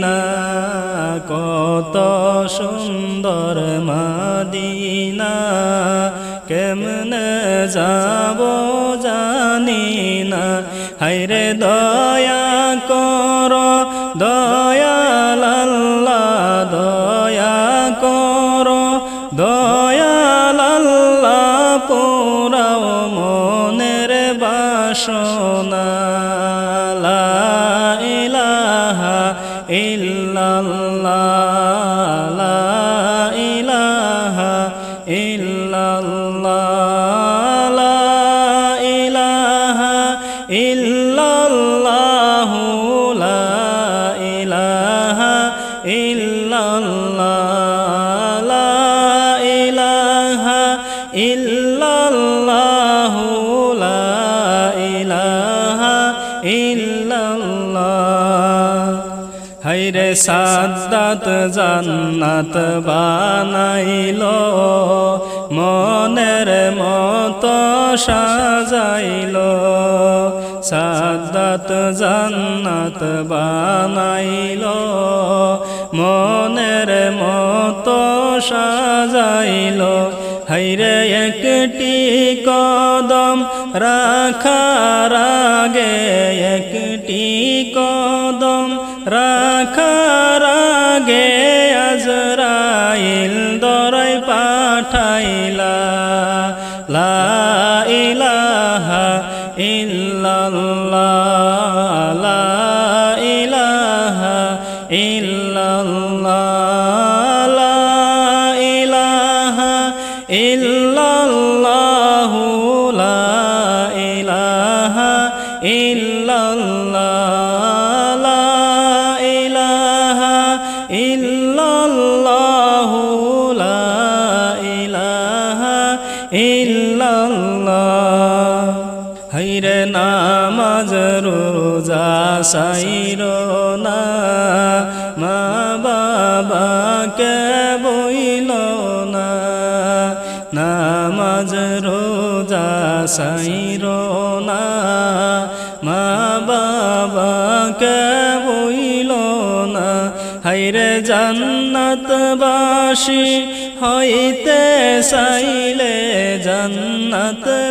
জানি না, কত সুন্দর মদিনা, কেমনে যাব জানি না। হাইরে দয়া কর, দয়াল আল্লাহ, দয়া কর, দয়াল আল্লাহ পুরাও মনের বাসনা। ইল্লাল্লাহ লা ইলাহা ইলাহা হাইরে সাদ্দাত জান্নাত বানাইল মনের মত সাজাইল। সাদ্দাত জান্নাত বানাইল মনের মতো সাজাইল। হাইরে একটি কদম রাখার আগে একটি কদম রাখার ইল্লাল্লাহ নামাজ, রোজা সাইর না। মা বাবাকে বইল না। নামাজ, রোজা সাইর না। মা বাবাকে হাইরে জান্নাতবাসী হইতে চাইলে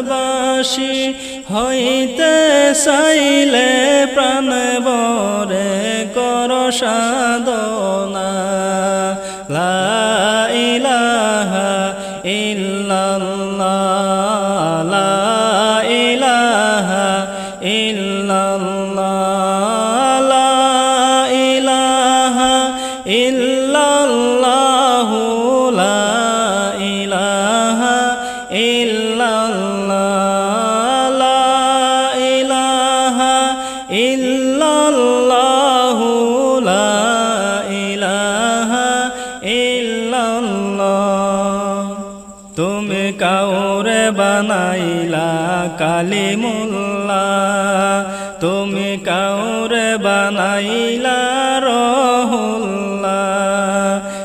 বাসি হইতে সাইলে প্রাণ বরে কর সাধনা। কাউরে বানাইলা কালিমুল্লা। তুমি কাউরে বানাইলা রহুল্লা।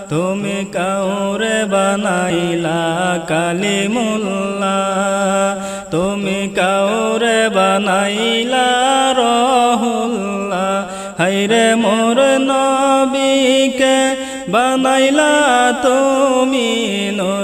তুমি কাউরে বানাইলা কালিমুল্লা। তুমি কাউরে বানাইলা রহুল্লা। হাইরে মোর নবীকে বানাইলা তুমি নূর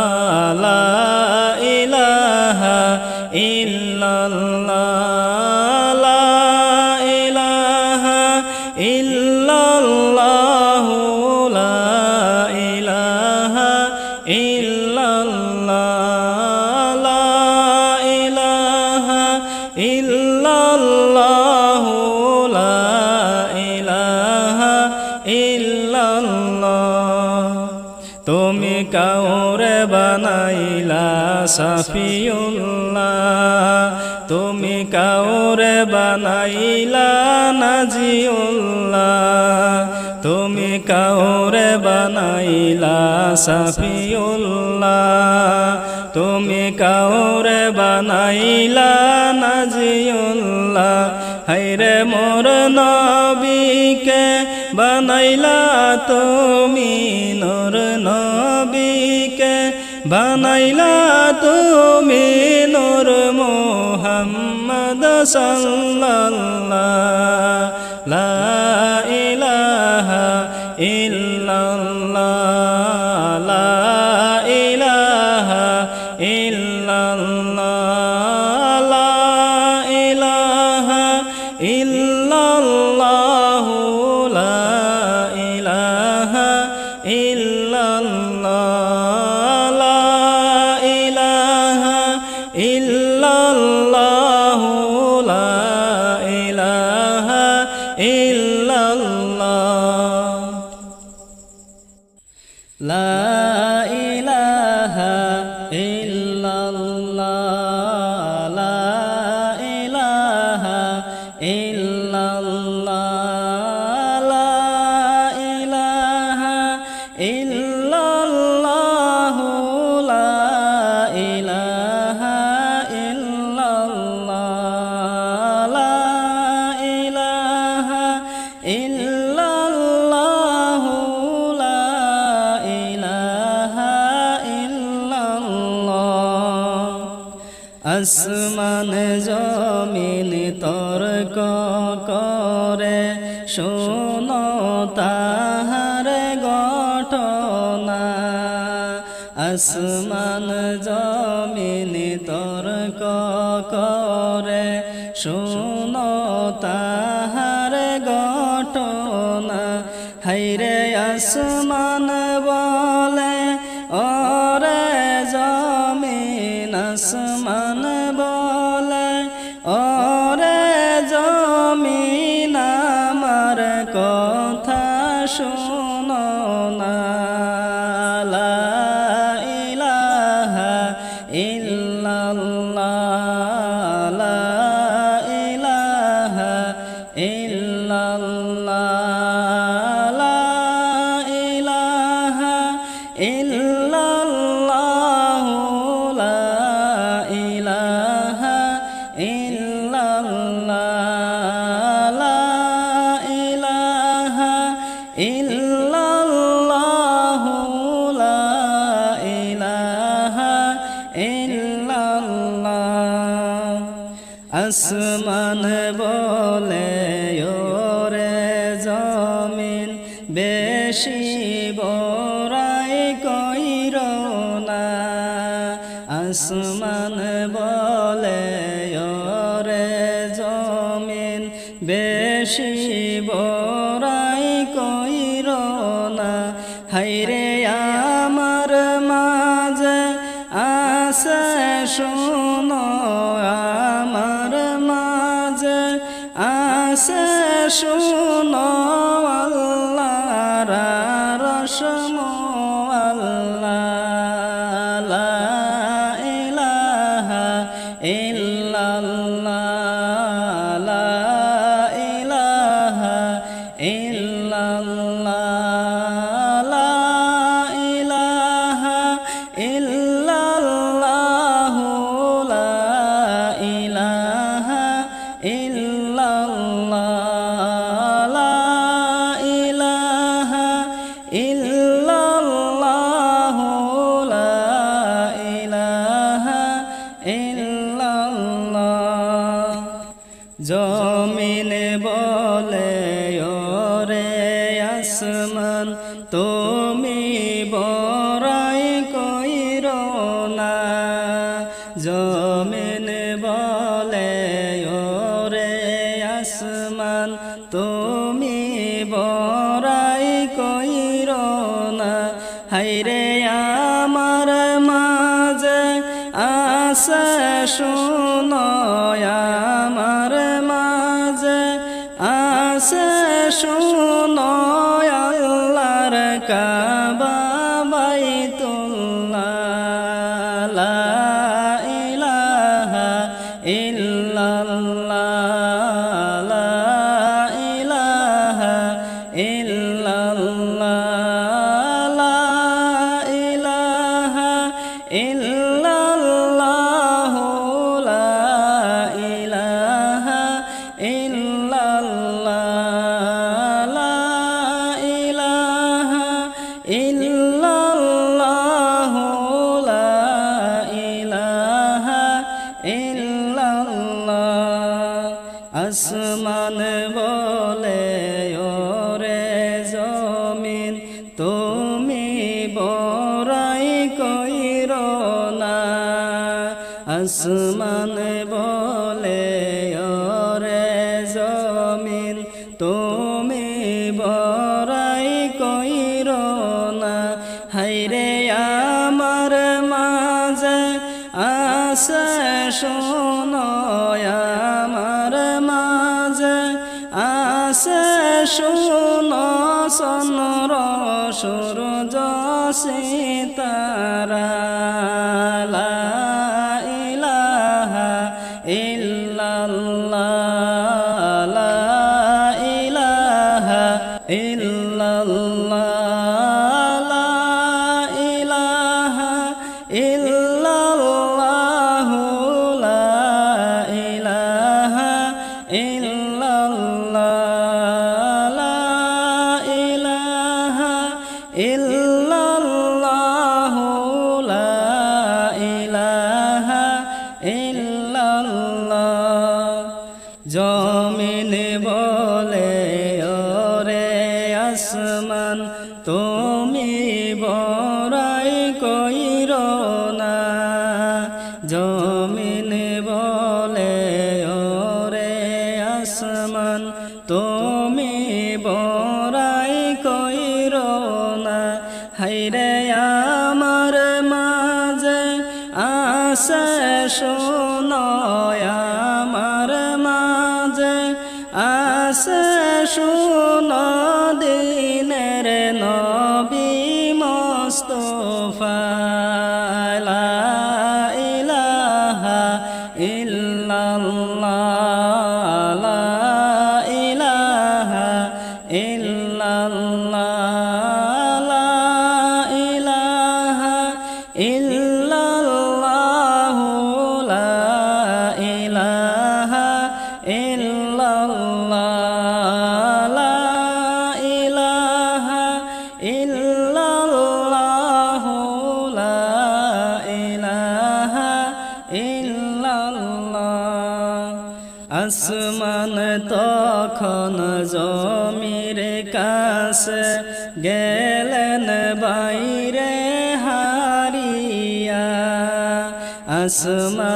বানাইলা সাফিউল্লাহ। তুমি কাউরে বানাইলা, নাজিউল্লাহ। তুমি কাউরে বানাইলা, সাফিউল্লাহ। তুমি কাউরে বানাইলা, নাজিউল্লাহ। হাইরে মোর নবীকে বানাইলা তুমি, নর বানাইলা তুমি নূর মোহাম্মদ সাল্লাল্লাহ আল্লাহ তাহার গঠনা আসমান জমিন তর্ক করে শুন তাহার গঠনা হাইরে আসমান Ah. বরায় কইর না আসমান বর Bye. corazón. আসমান বলে রে জমিন, তুমি বরাই কইর না। হাইরে আমার মাঝে আস শোনয়া আমার মাঝে আস শোন, সন রসুন जो ইল্লাল্লাহ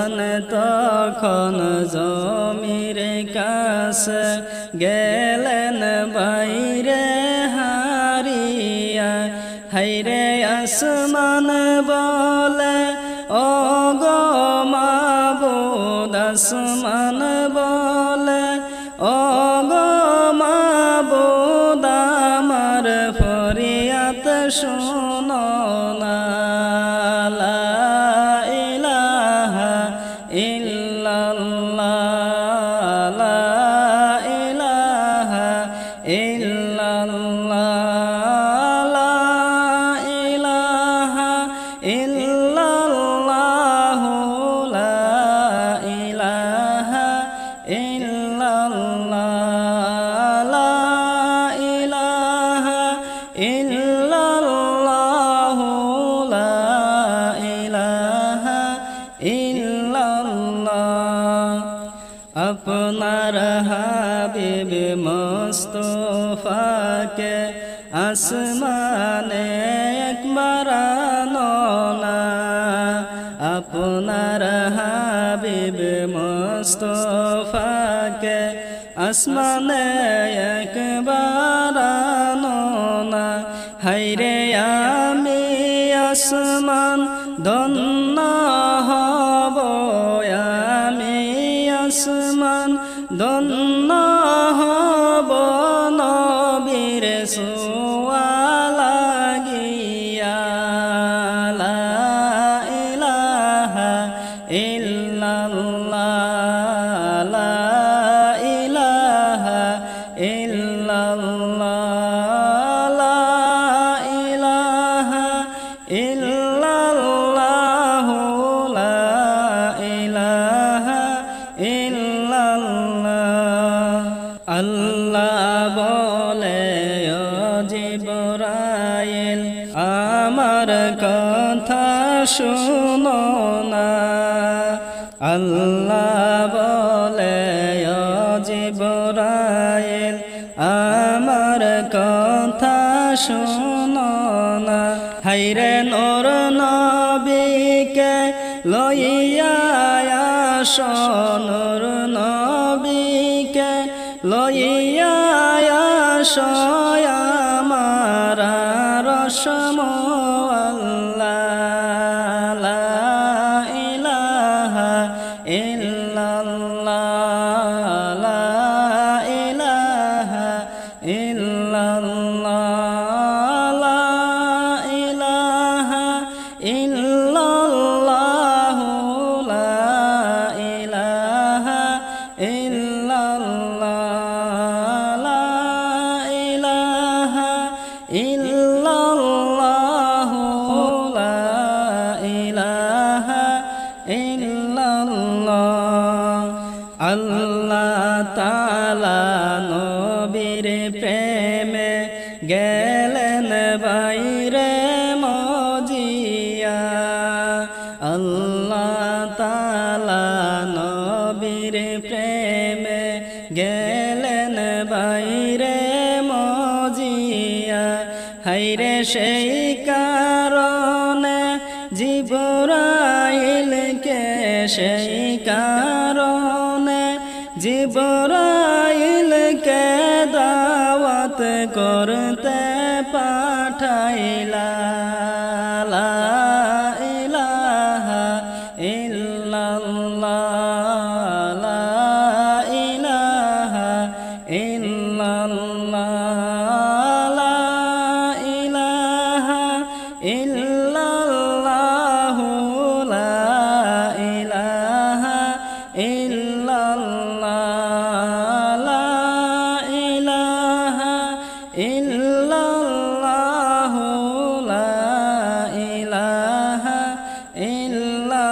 জান তখন জমির কাছে গেলেন বাইরে হারিয়া। হাইরে আসমা মুস্তফাকে আসমানে একবার না হাইরে আমি আসমান দন্ন হব। আমি আসমান দন্ন আল্লাহ বলে জিবরাইল আমার কথা শুনো না। আল্লাহ লইয়া সয়া মারা রসময় আল্লাহ তালা নবীর প্রেমে গেলেন বাইরে মজিয়া। আল্লাহ তালা নবীর প্রেমে গেলেন বাইরে মজিয়া। হাইরে সেই কর।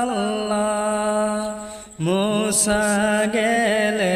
আল্লাহ মুসা গেলে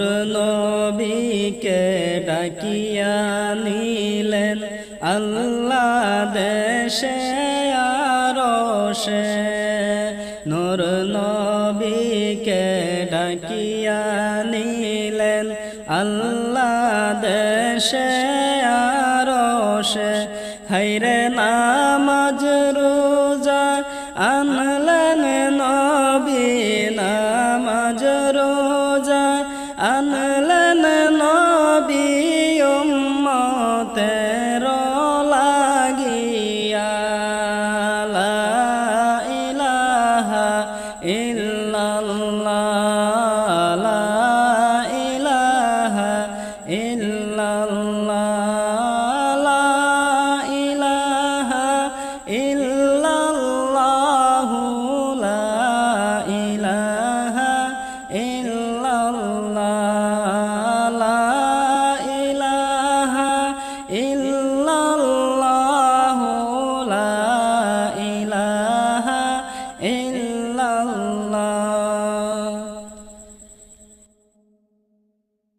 নূর নবীকে ডাকিয়া নিলেন। আল্লাহ দেশে আরশে। নূর নবীকে ডাকিয়া নিলেন। আল্লাহ দেশে